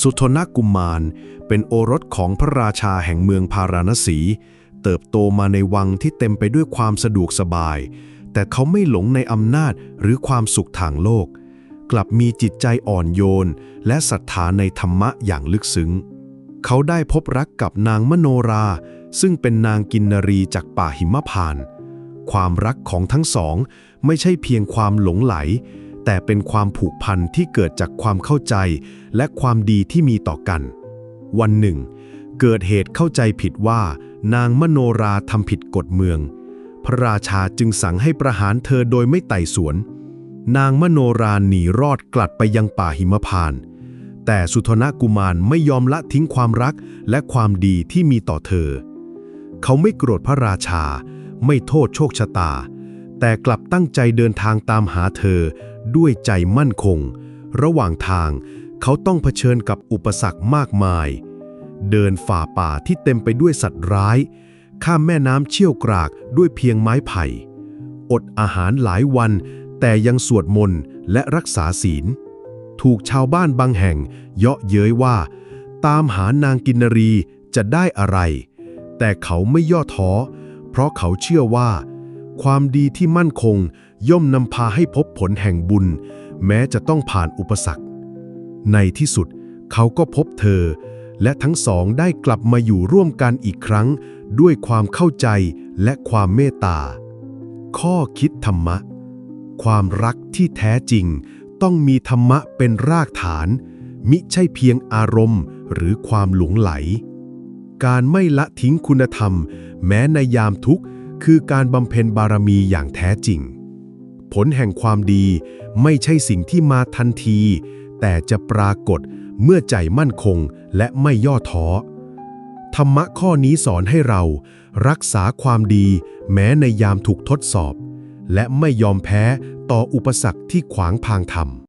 สุทนกุมาร เป็นโอรสของพระราชาแห่งเมืองพาราณสี เติบโตมาในวังที่เต็มไปด้วยความสะดวกสบาย แต่เขาไม่หลงในอำนาจหรือความสุขทางโลก กลับมีจิตใจอ่อนโยน และศรัทธาในธรรมะอย่างลึกซึ้ง เขาได้พบรักกับนางมโนรา ซึ่งเป็นนางกินนรีจากป่าหิมพานต์ความรักของทั้งสองไม่ใช่เพียงความหลงไหล แต่เป็นความผูกพันที่เกิดจากความเข้าใจและความดีที่มีต่อกัน วันหนึ่ง เกิดเหตุเข้าใจผิดว่า นางมโนราทำผิดกฎเมือง พระราชาจึงสั่งให้ประหารเธอโดยไม่ไต่สวน นางมโนราหนีรอดกลัดไปยังป่าหิมพาน แต่สุทนกุมารไม่ยอมละทิ้งความรักและความดีที่มีต่อเธอ เขาไม่โกรธพระราชา ไม่โทษโชคชะตา แต่กลับตั้งใจเดินทางตามหาเธอ ด้วยใจมั่นคง ระหว่างทางเขาต้องเผชิญกับอุปสรรคมากมาย เดินฝ่าป่าที่เต็มไปด้วยสัตว์ร้าย ข้ามแม่น้ำเชี่ยวกรากด้วยเพียงไม้ไผ่ อดอาหารหลายวัน แต่ยังสวดมนต์และรักษาศีล ถูกชาวบ้านบางแห่ง เยาะเย้ยว่า ตามหานางกินนรีจะได้อะไร แต่เขาไม่ย่อท้อ เพราะเขาเชื่อว่า ความดีที่มั่นคงย่อมนำพาให้พบผลแห่งบุญ แม้จะต้องผ่านอุปสรรค ในที่สุดเขาก็พบเธอ และทั้งสองได้กลับมาอยู่ร่วมกันอีกครั้ง ด้วยความเข้าใจและความเมตตา ข้อคิดธรรมะ ความรักที่แท้จริง ต้องมีธรรมะเป็นรากฐาน มิใช่เพียงอารมณ์หรือความหลงไหล การไม่ละทิ้งคุณธรรม แม้ในยามทุกข์ คือการบำเพ็ญบารมีอย่างแท้จริง ผลแห่งความดีไม่ใช่สิ่งที่มาทันที แต่จะปรากฏเมื่อใจมั่นคงและไม่ย่อท้อ ธรรมะข้อนี้สอนให้เรา รักษาความดีแม้ในยามถูกทดสอบ และไม่ยอมแพ้ต่ออุปสรรคที่ขวางทางธรรม